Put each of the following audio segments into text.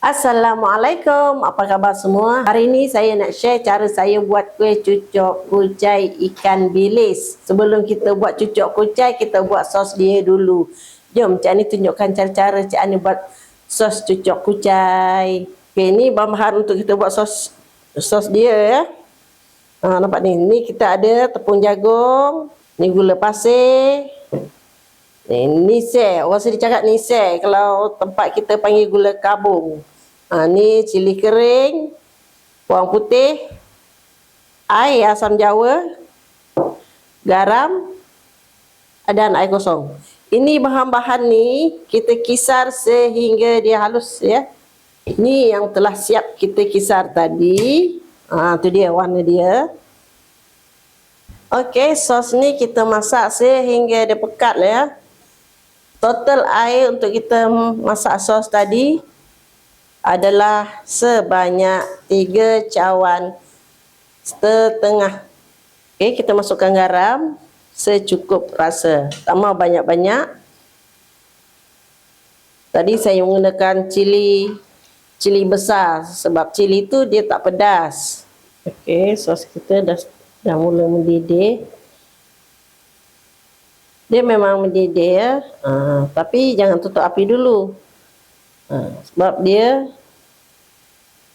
Assalamualaikum, apa khabar semua? Hari ini saya nak share cara saya buat kuih cucuk kucai ikan bilis. Sebelum kita buat cucuk kucai, kita buat sos dia dulu. Jom Cik Ani tunjukkan cara-cara Cik Ani buat sos cucuk kucai. Okey, ni bahan untuk kita buat sos sos dia ya. Ha, nampak ni, ni kita ada tepung jagung, ni gula pasir, Ni, nisek. Orang sini cakap nisek. Kalau tempat kita panggil gula kabung. Ha, ni cili kering, bawang putih, air asam jawa, garam dan air kosong. Ini bahan-bahan ni kita kisar sehingga dia halus ya. Ini yang telah siap kita kisar tadi. Ha, tu dia warna dia. Okey, sos ni kita masak sehingga dia pekat ya. Total air untuk kita masak sos tadi adalah sebanyak 3 cawan setengah. Okey, kita masukkan garam secukup rasa. Tak mau banyak-banyak. Tadi saya menggunakan cili cili besar sebab cili tu dia tak pedas. Okey, sos kita dah dah mula mendidih dia memang mendidih ya. Ha, tapi jangan tutup api dulu. Ha, sebab dia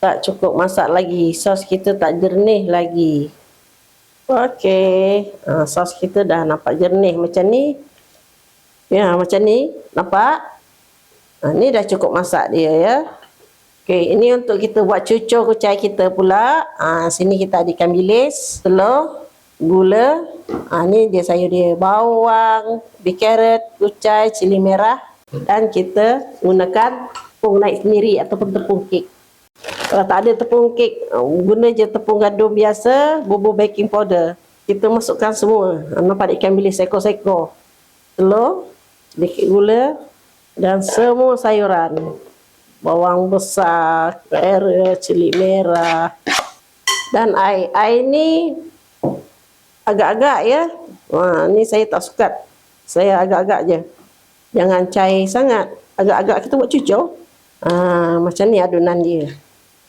tak cukup masak lagi. Sos kita tak jernih lagi. Okey. Ha, sos kita dah nampak jernih macam ni. Ya, macam ni. Nampak? Ha, ni dah cukup masak dia ya. Okey, ini untuk kita buat cucur kucai kita pula. Ha, sini kita ada ikan bilis, telur, gula. Ha, ni dia sayur dia. Bawang, big carrot, kucai, cili merah. Dan kita gunakan tepung naik sendiri ataupun tepung kek. Kalau tak ada tepung kek, ha, guna je tepung gandum biasa, bubur baking powder. Kita masukkan semua. Ha, nampak ikan bilis sekor-sekor. Telur, sedikit gula dan semua sayuran. Bawang besar, carrot, cili merah dan air. Air ni agak-agak ya. Wah, ni saya tak suka. Saya agak-agak je. Jangan cair sangat. Agak-agak kita buat cucur. Ha, macam ni adunan dia.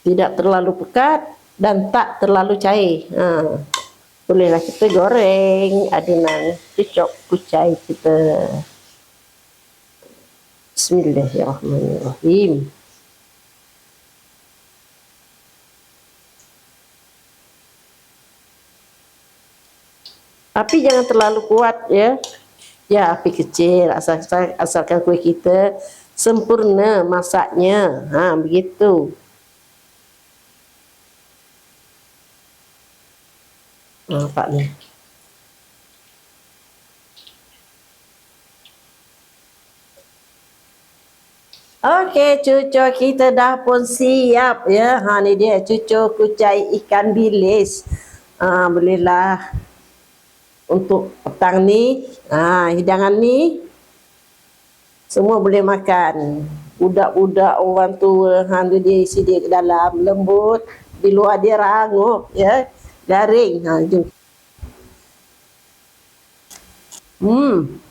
Tidak terlalu pekat dan tak terlalu cair. Ha. Bolehlah kita goreng adunan cucuk kucai kita. Bismillahirrahmanirrahim. Api jangan terlalu kuat ya. Ya, api kecil asal asalkan kuih kita sempurna masaknya. Ha, begitu. Nampak ni. Okey, cucu kita dah pun siap ya. Ha ni dia cucu kucai ikan bilis. Ha, bolehlah untuk petang ni. Ha, hidangan ni semua boleh makan. Budak-budak orang tua hantu dia isi dia ke dalam lembut. Di luar dia rangup ya. Garing ha jom. Hmm